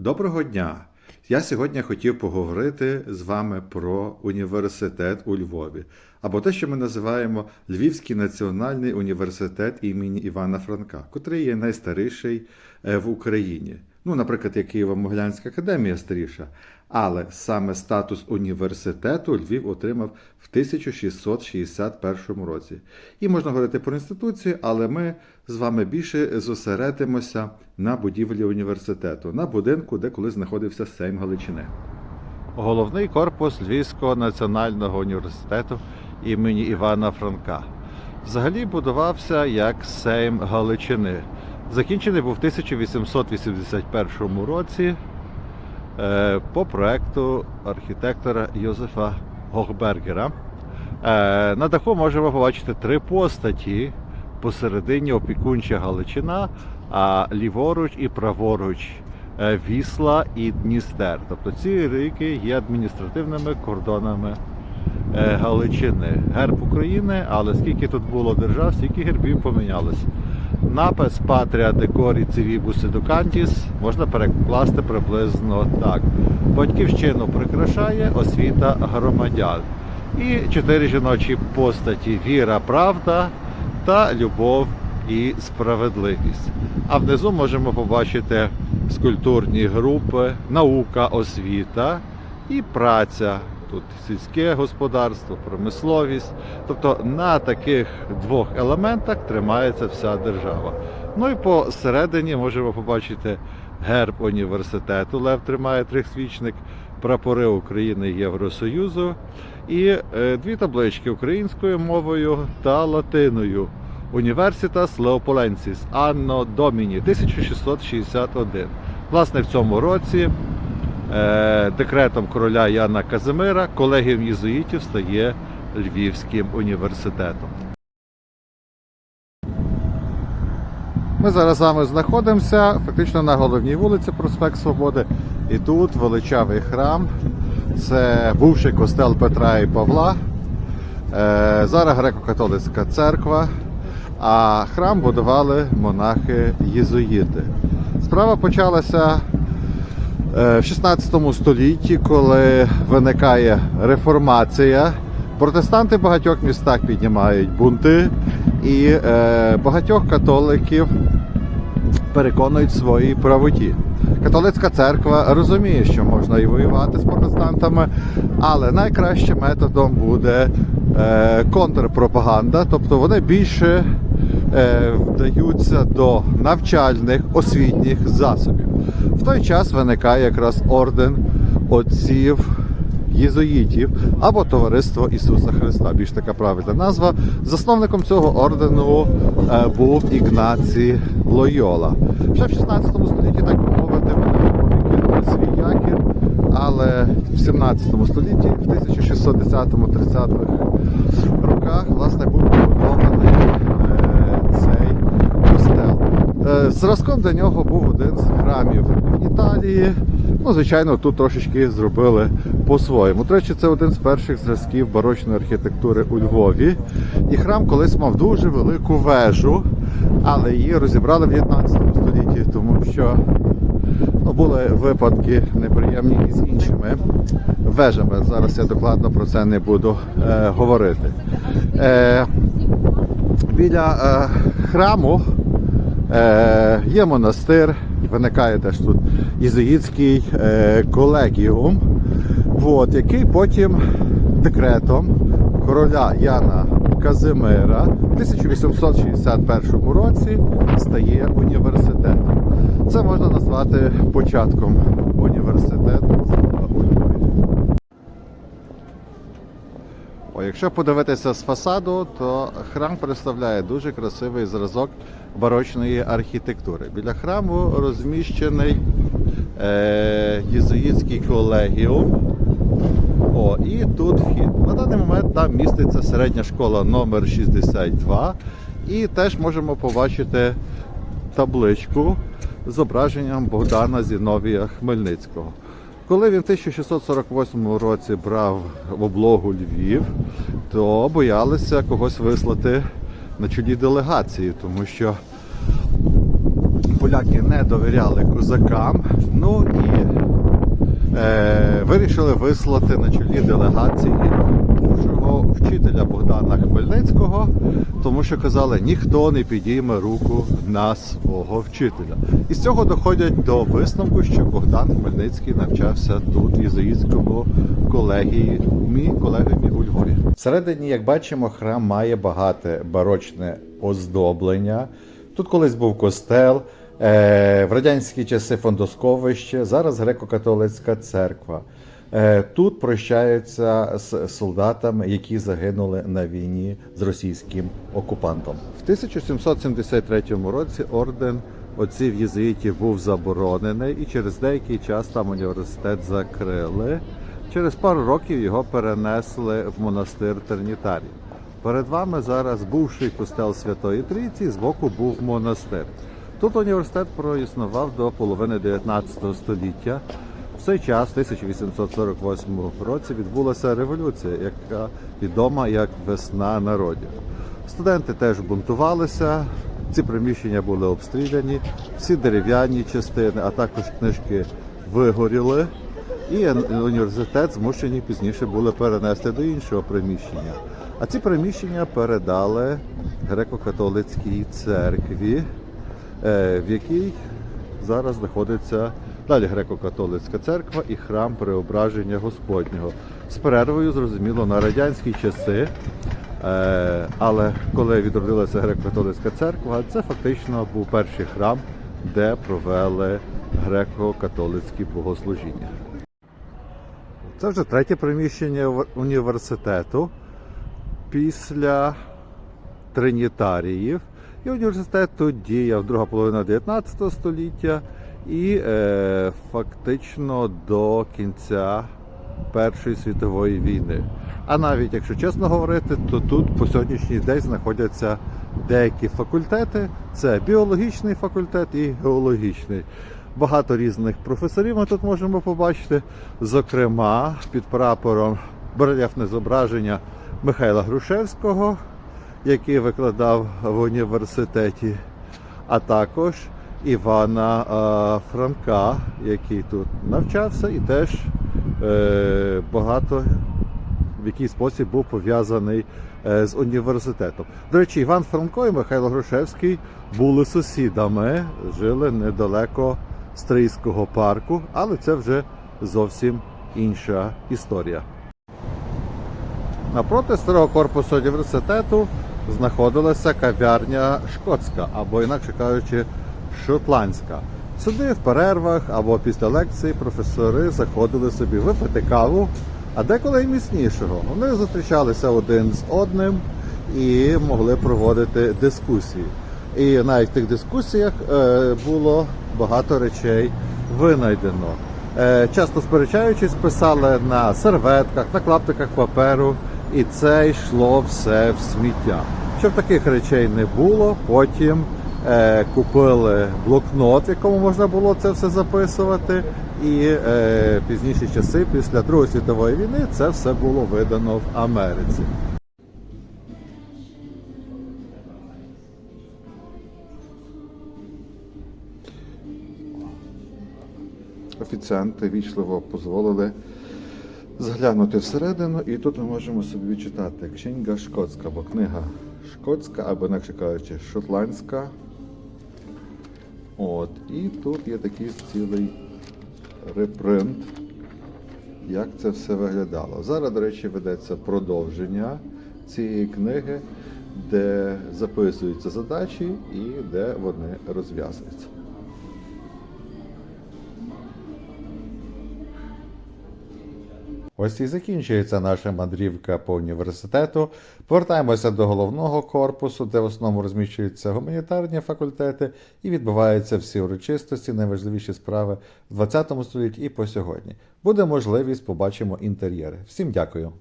Доброго дня! Я сьогодні хотів поговорити з вами про університет у Львові, або те, що ми називаємо Львівський національний університет імені Івана Франка, котрий є найстаріший е, в Україні. Ну, наприклад, як Києво-Могилянська академія старіша, але саме статус університету Львів отримав в 1661 році. І можна говорити про інституцію, але ми з вами більше зосередимося на будівлі університету, на будинку, де колись знаходився Сейм Галичини. Головний корпус Львівського національного університету імені Івана Франка. Взагалі будувався як Сейм Галичини. Закінчений був в 1881 році по проекту архітектора Йозефа Гохбергера. Е, На даху можемо побачити три постаті. Посередині опікунча Галичина, а ліворуч і праворуч е, Вісла і Дністер. Тобто ці ріки є адміністративними кордонами е, Галичини. Герб України, але скільки тут було держав, стільки гербів помінялось. Напис Патрія Декорі Цивібус Едукантіс можна перекласти приблизно так. Батьківщину прикрашає освіта громадян. І чотири жіночі постаті віра, правда та любов і справедливість. А внизу можемо побачити скульптурні групи, наука, освіта і праця. Тут сільське господарство, промисловість. Тобто на таких двох елементах тримається вся держава. Ну і посередині можемо побачити герб університету. Лев тримає трьохсвічник, прапори України Євросоюзу і е, дві таблички українською мовою та латиною. Університас Леополенсіс Анно Доміні 1661. Власне, в цьому році декретом короля Яна Казимира колегіум єзуїтів стає Львівським університетом. Ми зараз з вами знаходимося фактично на головній вулиці Проспект Свободи. І тут величавий храм. Це бувший костел Петра і Павла. Е, Зараз греко-католицька церква. А храм будували монахи-єзуїти. Справа почалася е, в 16 столітті, коли виникає реформація. Протестанти в багатьох містах піднімають бунти, і е, багатьох католиків переконують своїй правоті. Католицька церква розуміє, що можна і воювати з протестантами, але найкращим методом буде е, контрпропаганда, тобто вони більше е, вдаються до навчальних освітніх засобів. В той час виникає якраз орден отців єзуїтів або Товариство Ісуса Христа. Більш така правильна назва. Засновником цього ордену е, був Ігнацій Лойола. Ще в 16 столітті, так би мовити, вони свій якір, але в 17 столітті, в 1610-30-х роках, власне, був побудований е, цей костел. Е, Зразком до нього був один з храмів в Італії. Ну, звичайно, тут трошечки зробили по-своєму. До речі, це один з перших зразків барочної архітектури у Львові. І храм колись мав дуже велику вежу, але її розібрали в 19 столітті, тому що ну, були випадки неприємні і з іншими вежами. Зараз я докладно про це не буду е, говорити. Е, біля е, храму е, є монастир, виникає теж тут єзуїтський е, колегіум, от, який потім декретом короля Яна Казимира в 1861 році стає університетом. Це можна назвати початком університету О, якщо подивитися з фасаду, то храм представляє дуже красивий зразок барочної архітектури. Біля храму розміщений е, єзуїтський колегіум. О, і тут вхід. На даний момент там міститься середня школа номер 62 І теж можемо побачити табличку з зображенням Богдана Зіновія Хмельницького. Коли він в 1648 році брав в облогу Львів, то боялися когось вислати на чолі делегації, тому що поляки не довіряли козакам. Ну і е, вирішили вислати на чолі делегації бувшого Богдана Хмельницького, тому що казали, ніхто не підійме руку на свого вчителя. І з цього доходять до висновку, що Богдан Хмельницький навчався тут, в єзуїтському колегіумі, колегіумі у Львові. Всередині, як бачимо, храм має багате барочне оздоблення. Тут колись був костел. Е, В радянські часи фондосковище, зараз греко-католицька церква. Е, Тут прощаються з солдатами, які загинули на війні з російським окупантом. В 1773 році орден отців єзуїтів був заборонений, і через деякий час там університет закрили. Через пару років його перенесли в монастир Тернітарій. Перед вами зараз бувший костел Святої Трійці, збоку був монастир. Тут університет проіснував до половини 19 століття. В цей час, в 1848 році, відбулася революція, яка відома як весна народів. Студенти теж бунтувалися, ці приміщення були обстріляні, всі дерев'яні частини, а також книжки вигоріли. І університет змушені пізніше були перенести до іншого приміщення. А ці приміщення передали греко-католицькій церкві, е, в якій зараз знаходиться далі греко-католицька церква і храм Преображення Господнього. З перервою, зрозуміло, на радянські часи. Е, Але коли відродилася греко-католицька церква, це фактично був перший храм, де провели греко-католицькі богослужіння. Це вже третє приміщення університету після тринітаріїв. І університет тут діяв друга половина 19 століття і е, фактично до кінця Першої світової війни. А навіть якщо чесно говорити, то тут по сьогоднішній день знаходяться деякі факультети: це біологічний факультет і геологічний. Багато різних професорів ми тут можемо побачити. Зокрема, під прапором барельєфне зображення Михайла Грушевського, який викладав в університеті, а також Івана Франка, який тут навчався, і теж е, багато в який спосіб був пов'язаний е, з університетом. До речі, Іван Франко і Михайло Грушевський були сусідами, жили недалеко Стрийського парку, але це вже зовсім інша історія. Напроти старого корпусу університету знаходилася кав'ярня шкотська, або інакше кажучи, шотландська. Сюди в перервах або після лекцій професори заходили собі випити каву, а деколи й міцнішого. Вони зустрічалися один з одним і могли проводити дискусії. І навіть в тих дискусіях е, було багато речей винайдено. Е, Часто сперечаючись, писали на серветках, на клаптиках паперу, і це йшло все в сміття. Щоб таких речей не було, потім купили блокнот, в якому можна було це все записувати. І е, пізніші часи, після Другої світової війни, це все було видано в Америці. Офіціанти вічливо дозволили заглянути всередину, і тут ми можемо собі читати книга шкотська, або книга шкотська, або інакше кажучи, шотландська. От, і тут є такий цілий репринт, як це все виглядало. Зараз, до речі, ведеться продовження цієї книги, де записуються задачі і де вони розв'язуються. Ось і закінчується наша мандрівка по університету. Повертаємося до головного корпусу, де в основному розміщуються гуманітарні факультети і відбуваються всі урочистості, найважливіші справи в 20 столітті і по сьогодні. Буде можливість, побачимо інтер'єри. Всім дякую!